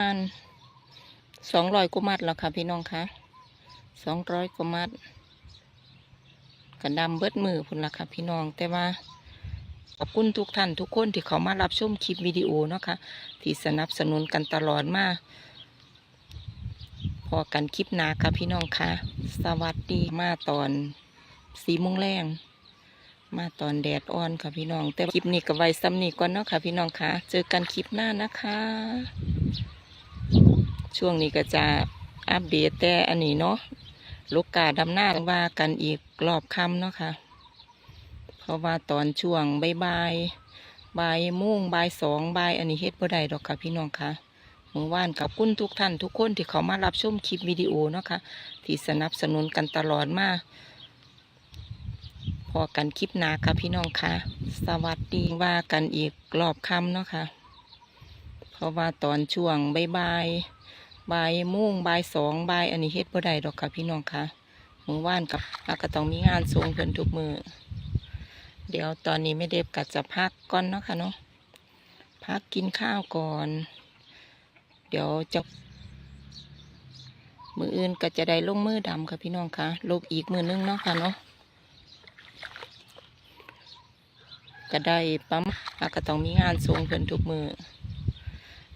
มาณสองร้อยกว่ามัดแล้วค่ะพี่น้องคะสองร้อยกว่ามัดกระดำเบิดมือพุ่นละค่ะพี่น้องแต่ว่าขอบคุณทุกท่านทุกคนที่เขามารับชมคลิปวิดีโอเนาะค่ะที่สนับสนุนกันตลอดมาพอกันคลิปหนาค่ะพี่น้องคะสวัสดีมาตอนสีโมงแรงมาตอนแดดอ่อนค่ะพี่น้อง แต่คลิปนี้ก็ไว้ซ้ำนี้ก่อนเนาะค่ะพี่น้องคะเจอกันคลิปหน้านะคะ ช่วงนี้ก็จะอัปเดตแต่อันนี้เนาะลูกกาดำหน้าว่ากันอีกรอบคำเนาะค่ะ เพราะว่าตอนช่วงบ่ายบายบ่ายมุ่งบ่ายสองบ่ายอันนี้เฮ็ดบ่ได้ดอกค่ะพี่น้องค่ะเมื่อวานกับคุณทุกท่านทุกคนที่เขามารับชมคลิปวิดีโอเนาะค่ะที่สนับสนุนกันตลอดมาพอกันคลิปหนาค่ะพี่น้องค่ะ สวัสดีว่ากันอีกรอบคำเนาะค่ะ เพราะว่าตอนช่วงบ่ายบาย บายมุ่งบายสองบายอันนี้เฮ็ดบ่ได้ดอกค่ะพี่น้องค่ะมือวานกับอาก็ต้องมีงานส่งเพิ่นทุกมือเดี๋ยวตอนนี้ไม่เด็บกัดจะพักก่อนเนาะค่ะเนาะพักกินข้าวก่อน เดี๋ยวจะมืออื่นก็จะได้ลงมือดำค่ะพี่น้องค่ะลกอีกมือนึงเนาะค่ะเนาะก็ได้ปั๊มอาก็ต้องมีงานส่งเพิ่นทุกมือ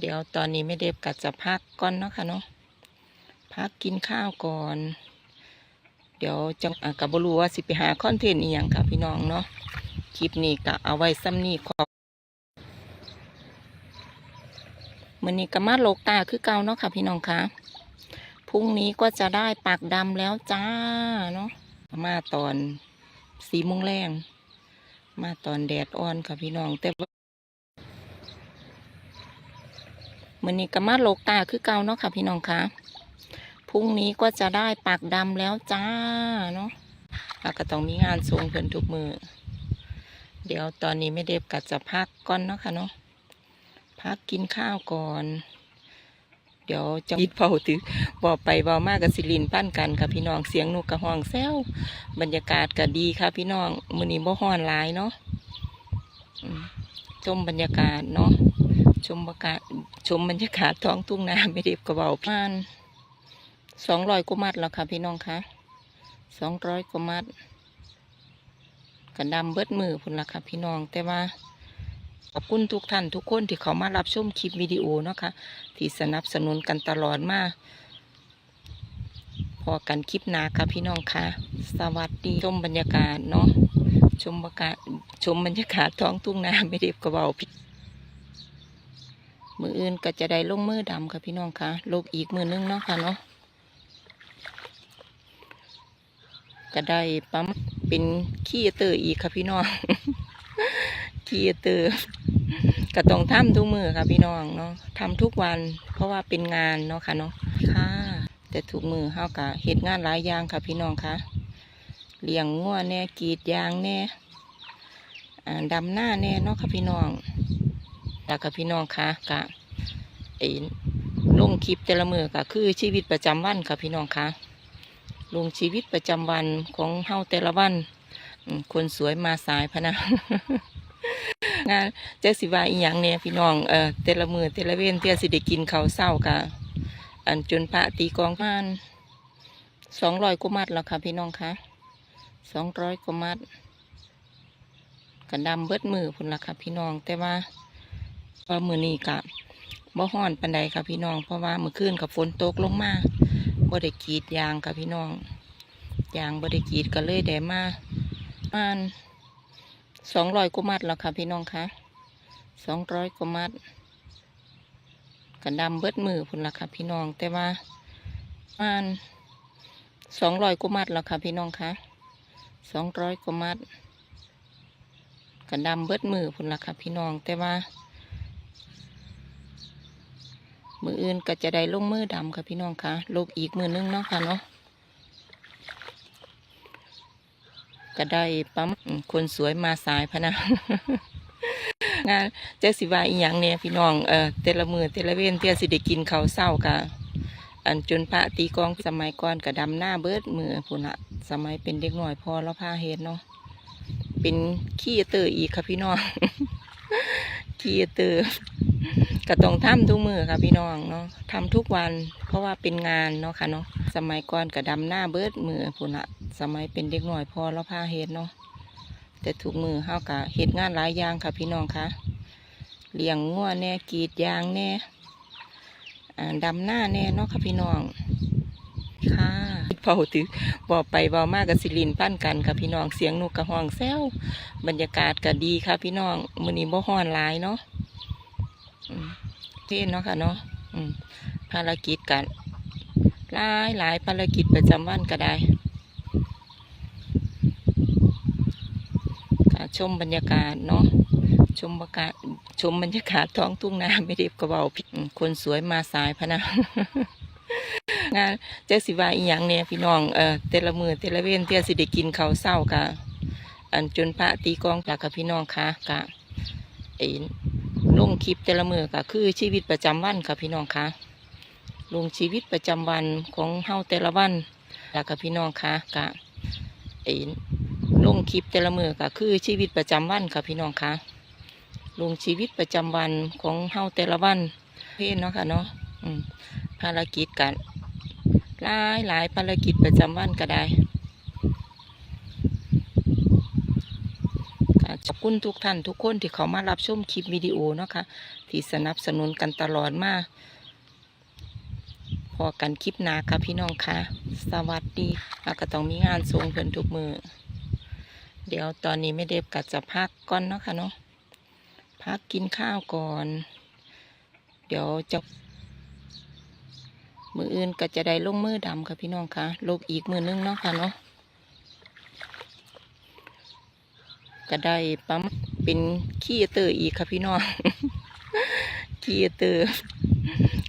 เดี๋ยวตอนนี้ไม่เด็บกัดจะพักก่อนเนาะค่ะเนาะพักกินข้าวก่อน เดี๋ยวจังอะกับบรูว่าสิไปหาคอนเทนต์อีหยังค่ะพี่น้องเนาะคลิปนี้ก็เอาไว้ซ้ำนี้ขอบมือนี้ก็มาโลกตาคือเก่าเนาะค่ะพี่น้องคะพรุ่งนี้ก็จะได้ปากดำแล้วจ้าเนาะมาตอนสีโมงแรงมาตอนแดดอ่อนค่ะพี่น้องแต่ว่า มือนี้ก็มาโลกตาคือเก่าเนาะค่ะ พี่น้องคะพรุ่งนี้ก็จะได้ปากดำแล้วจ้าเนาะอาก็ต้องมีงานส่งเพิ่นทุกมือ เดี๋ยวตอนนี้ไม่เด็บกัดจะพักก่อนเนาะค่ะเนาะพักกินข้าวก่อน เดี๋ยวจะยิดเผาถือบอกไปบอกมากกับสิลินปั้นกันค่ะพี่น้องเสียงนกกระห้องแซวบรรยากาศก็ดีค่ะ พี่น้องมือนี้บ่ฮ้อนหลายเนาะอืมชมบรรยากาศเนาะ ชมบรรยากาศชมบรรยากาศท้องทุ่งนาไม่เด็บกระเบาพานสองร้อยกว่ามัดแล้วค่ะพี่น้องคะสองร้อยกว่ามัดกันดำเบิดมือพุ่นละค่ะพี่น้องแต่ว่าขอบคุณทุกท่านทุกคนที่เขามารับชมคลิปวิดีโอเนาะค่ะที่สนับสนุนกันตลอดมาพอกันคลิปหนาค่ะพี่น้องค่ะสวัสดีชมบรรยากาศเนาะชมบรรยากาศชมบรรยากาศท้องทุ่งนาไม่ได้กระเบาผิด มืออื่นก็จะได้ลงมือดำค่ะพี่น้องค่ะลกอีกมือนึงเนาะค่ะเนาะก็ได้ปั๊มเป็นขี้เตอร์อีกค่ะพี่น้องขี้เตอร์ก็ต้องทำทุกมือค่ะพี่น้องเนาะทำทุกวัน เพราะว่าเป็นงานเนาะค่ะเนาะค่ะ แต่ทุกมือเฮากะเฮ็ดงานหลายอย่างค่ะพี่น้องค่ะเลี้ยงงัวแน่กรีดยางแน่ดำหน้าแน่เนาะค่ะพี่น้อง แล้วค่ะพี่น้องคะกะไอ้ลงคลิปแต่ละมือก็คือชีวิตประจำวันค่ะพี่น้องคะลงชีวิตประจำวันของเฮาแต่ละวันคนสวยมาสายพะนะงานเจสิวาอีหยังเนี่ยพี่น้องเออแต่ละมือแต่ละเว้นเที่ยสิได้กินเขาเศร้ากะอันจนพระตีกองพานสองร้อยกว่ามัดแล้วค่ะพี่น้องคะสองร้อยกว่ามัดกันดำเบิดมือพุ่นละค่ะพี่น้องแต่ว่า ว่ามือนี้กะบ่ฮ้อนปันใดค่ะพี่น้อง เพราะว่ามือคืนกับฝนตกลงมาบ่ได้กรีดยางค่ะพี่น้องยางบ่ได้กรีดก็เลยได้มาประมาณสองร้อยกว่ามัดแล้วค่ะพี่น้องคะสองร้อยกว่ามัดกันดำเบิดมือพุ่นละค่ะพี่น้อง แต่ว่าประมาณสองร้อยกว่ามัดแล้วค่ะพี่น้องคะสองร้อยกว่ามัดกันดำเบิดมือพุ่นละค่ะพี่น้อง แต่ว่า มืออื่นก็จะได้ลงมือดำค่ะพี่น้องค่ะลกอีกมือนึงเนาะค่ะเนาะก็ได้ปั๊มคนสวยมาสายพะนะงานเจสิวาอีหยังเนี่ยพี่น้องเออแต่ละมือแต่ละเว้นเที่ยสิได้กินเขาเศร้ากะอันจนพระตีกองสมัยก่อนก็ดำหน้าเบิดมือพุ่นละสมัยเป็นเด็กหน่อยพอแล้วพาเฮ็ดเนาะเป็นขี้เตอร์อีกค่ะพี่น้องขี้เตอร์ ก็ต้องทำทุกมือค่ะพี่น้องเนาะทำทุกวัน เพราะว่าเป็นงานเนาะค่ะเนาะสมัยก่อนก็ดำหน้าเบิดมือพุ่นละสมัยเป็นเด็กหน่อยพอเราพาเฮ็ดเนาะแต่ทุกมือเฮากะเฮ็ดงานหลายอย่างค่ะพี่น้องคะเลี้ยงงัวแน่กรีดยางแน่อ่าดำหน้าแน่เนาะค่ะพี่น้องค่ะเผาถือบอกไปเบามากกับสิลินปั้นกันค่ะพี่น้องเสียงนกกระห้องแซวบรรยากาศก็ดีค่ะพี่น้องมือนี้บ่ฮ้อนหลายเนาะ เท่นเนาะค่ะเนาะภารกิจกันหลายหลายภารกิจประจำวันก็ได้ชมบรรยากาศเนาะชมบรรยากาศชมบรรยากาศท้องทุ่งนาไม่ได้กระเบาคนสวยมาสายพะนะงานเจ้าสิวาอีหยังเนี่ยพี่น้องเออแต่ละมือแต่ละเว้นเตี้ยสิได้กินเขาเศร้ากะอันจนพระตีกองจากกับพี่น้องค่ะกะไอ้ ลงคลิปแต่ละมือก็คือชีวิตประจำวันค่ะพี่น้องคะลงชีวิตประจำวันของเฮาแต่ละวันแล้วก็พี่น้องคะกะไอ้ลงคลิปแต่ละมือก็คือชีวิตประจำวันค่ะพี่น้องคะลงชีวิตประจำวันของเฮาแต่ละวันเพื่อนเนาะค่ะเนาะภารกิจกันหลายหลายภารกิจประจำวันก็ได้ค่ะ ขอบคุณทุกท่านทุกคนที่เขามารับชมคลิปวิดีโอเนาะค่ะที่สนับสนุนกันตลอดมาพอกันคลิปหนาค่ะพี่น้องคะสวัสดีแล้วก็ต้องมีงานส่งเพิ่นทุกมือเดี๋ยวตอนนี้ไม่เด็บกัจะพักก่อนเนาะค่ะเนาะพักกินข้าวก่อน เดี๋ยวจะมืออื่นก็จะได้ลงมือดำค่ะพี่น้องคะลงอีกมือนึงเนาะค่ะเนาะ ก็ได้ปั๊มเป็นขี้เตอร์อีกค่ะพี่น้อง ขี้เตอร์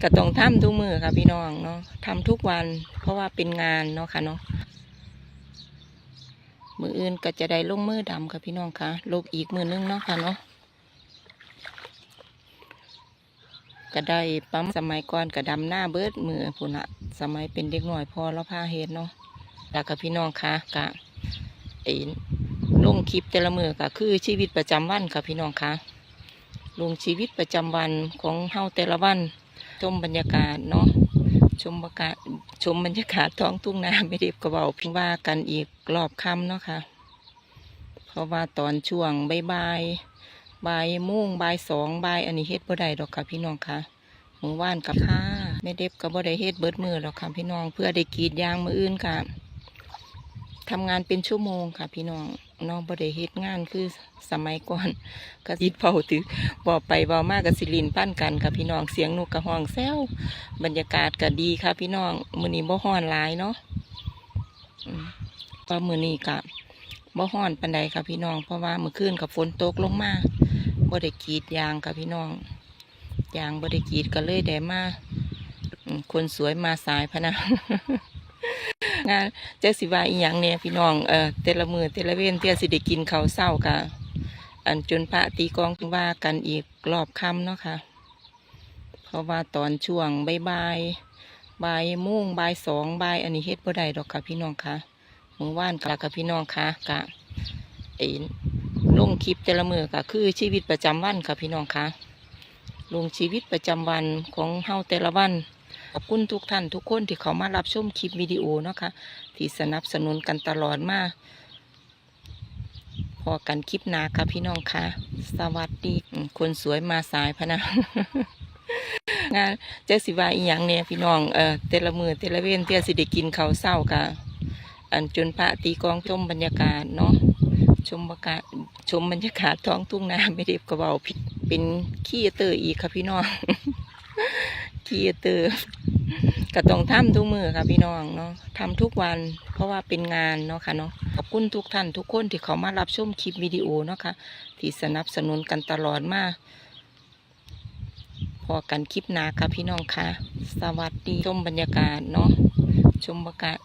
ก็ต้องทำทุกมือค่ะพี่น้องเนาะทำทุกวัน เพราะว่าเป็นงานเนาะค่ะเนาะมืออื่นก็จะได้ลงมือดำค่ะพี่น้องค่ะลงอีกมือนึงเนาะค่ะเนาะก็ได้ปั๊มสมัยก่อนก็ดำหน้าเบิดมือพุ่นะสมัยเป็นเด็กหน่อยพอเราพาเฮ็ดเนาะแล้วก็พี่น้องค่ะกะไอ้ล งคลิปแต่ละมือก็คือชีวิตประจำวันค่ะพี่น้องคะลงชีวิตประจำวันของเฮาแต่ละวันชมบรรยากาศเนาะชมบรรยากาศชมบรรยากาศท้องทุ่งนาไม่ได้กระเบาเพิงว่ากันอีกรอบค่ำเนาะค่ะเพราะว่าตอนช่วงบ่ายบายบ่ายมุ่งบ่ายสองบ่ายอันนี้เฮ็ดบ่ได้ดอกค่ะพี่น้องค่ะมือว่านกับค่ะไม่เด็บก็บ่ได้เฮ็ดเบิดมือหรอกค่ะพี่น้องเพื่อได้กีดยางมืออื่นค่ะ ทำงานเป็นชั่วโมงค่ะ พี่น้องน้องบ่ได้เฮ็ดงานคือสมัยก่อนก็ยิดเผาถือบอกไปเบามากกับสิลินปั้นกันค่ะพี่น้องเสียงนกกระห้องแซวบรรยากาศก็ดีค่ะ พี่น้องมือนี้บ่ฮ้อนหลายเนาะอืมว่ามื้อนี้ก็บ่ฮ้อนปานใดค่ะพี่น้อง เพราะว่าเมื่อคืนกับฝนตกลงมาบ่ได้กีดยางค่ะพี่น้องยางบ่ได้กีดก็เลยได้มาคนสวยมาสายพะนะ งานเจ้าสิว่าอีหยังเนี่ยพี่น้องเออแต่ละมือแต่ละเว้นเตี้ยสิได้กินเขาเศร้ากะอันจนพระตีกองว่ากันอีกรอบค่ำเนาะค่ะ เพราะว่าตอนช่วงบ่ายบายบ่ายโมุ่งบ่ายสองบ่ายอันนี้เฮ็ดบ่ได้ดอกค่ะพี่น้องค่ะมือว่านกับกับพี่น้องค่ะกะไอ้ลงคลิปแต่ละมือก็คือชีวิตประจำวันค่ะพี่น้องค่ะลงชีวิตประจำวันของเฮาแต่ละวัน ขอบคุณทุกท่านทุกคนที่เขามารับชมคลิปวิดีโอเนาะค่ะที่สนับสนุนกันตลอดมาพอกันคลิปนาค่ะพี่น้องค่ะสวัสดีคนสวยมาสายพะนะงานเจ้าสิวาอีหยังเนี่ยพี่น้องเออแต่ละมือแต่ละเว้นเตียสิได้กินเขาเศร้ากะอันจนพระตีกองชมบรรยากาศเนาะชมบรรยากาศชมบรรยากาศท้องทุ่งนาไม่ได้กระเบาผิดเป็นขี้เตอร์อีกค่ะพี่น้องขี้เตอร์ ก็ต้องทำทุกมือค่ะพี่น้องเนาะทำทุกวันเพราะว่าเป็นงานเนาะค่ะเนาะขอบคุณทุกท่านทุกคนที่เขามารับชมคลิปวิดีโอเนาะค่ะที่สนับสนุนกันตลอดมาพอกันคลิปหนาค่ะพี่น้องค่ะ สวัสดีชมบรรยากาศเนาะชมบรรยากาศ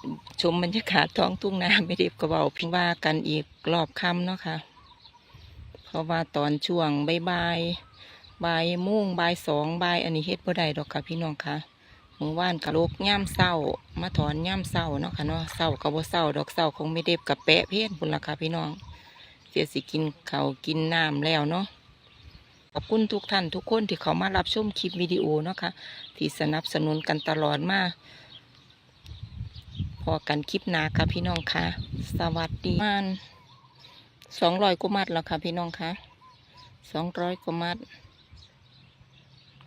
ชมบรรยากาศท้องทุ่งนาไม่ได้กระเบาพิงว่ากันอีกรอบค่ำเนาะค่ะเพราะว่าตอนช่วงบ่ายบายบ่ายโมุ่งบ่ายสองบ่ายอันนี้เฮ็ดบ่ได้ดอกค่ะพี่น้องค่ะ มือว่านกับลูกย่ำเศร้า มาถอนย่ำเศร้าเนาะค่ะเนาะเศร้ากับบ่เศร้าดอกเศร้าคงไม่เด็บกับแปะเพี้ยนพุ่นละค่ะพี่น้อง เสียสิกินเขากินน้ำแล้วเนาะขอบคุณทุกท่านทุกคนที่เขามารับชมคลิปวิดีโอเนาะค่ะที่สนับสนุนกันตลอดมาพอกันคลิปหนาค่ะพี่น้องค่ะ สวัสดีมานสองร้อยกว่ามัดแล้วค่ะพี่น้องค่ะสองร้อยกว่ามัด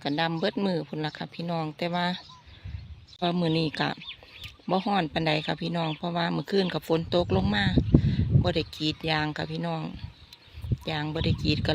กันดำเบิดมือพุ่นละค่ะพี่น้องแต่ว่า เพราะมือนี้กะบ่ฮ้อนปันใดค่ะพี่น้อง เพราะว่าเมื่อคืนกับฝนตกลงมาบ่ได้กรีดยางค่ะพี่น้อง ยางบ่ได้กรีดกัน